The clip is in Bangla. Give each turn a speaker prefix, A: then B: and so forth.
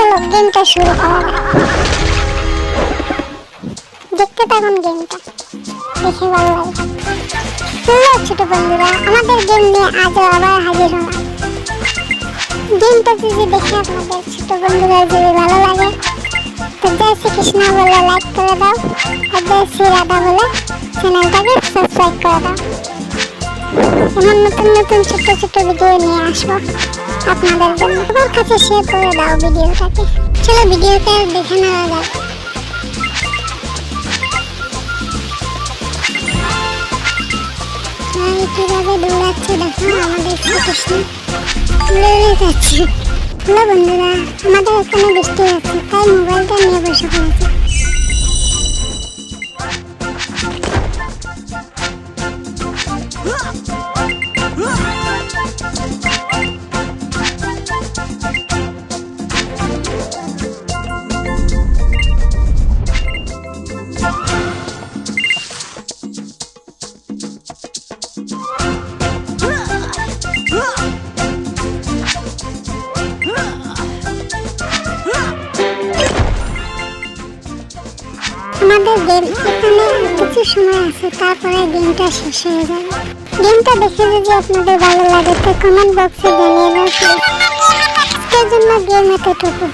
A: চলো গেমটা শুরু করা দেখতে থাকুন গেমটা। দেখে ভালো হ্যালো, ছোট বন্ধুরা, আমাদের গেম নিয়ে আজও আবার হাজির হলাম। গেমটা যদি দেখে আপনাদের ছোট বন্ধুরা যদি ভালো লাগে, তো জয় শ্রীকৃষ্ণ বলে লাইক করে দাও, আর জয় শ্রী রাধা বলে চ্যানেলটাকে সাবস্ক্রাইব করে দাও। এমন নতুন নতুন ছোট ছোট্ট ভিডিও নিয়ে আসব। আপনাদের জন্য সবার কাছে শেয়ার করে দাও ভিডিওটাকে। চলো ভিডিওটা দেখে নেওয়া যাক। আমাদের বন্ধুরা, আমাদের আমাদের গেম এখানে কিছু সময় আছে, তারপরে গেমটা শেষ হয়ে যাবে গেমটা দেখে যদি আপনাদের ভালো লাগে, তো কমেন্ট বক্সে জানিয়ে দেবেন। আজকের জন্য গেম এতটুকু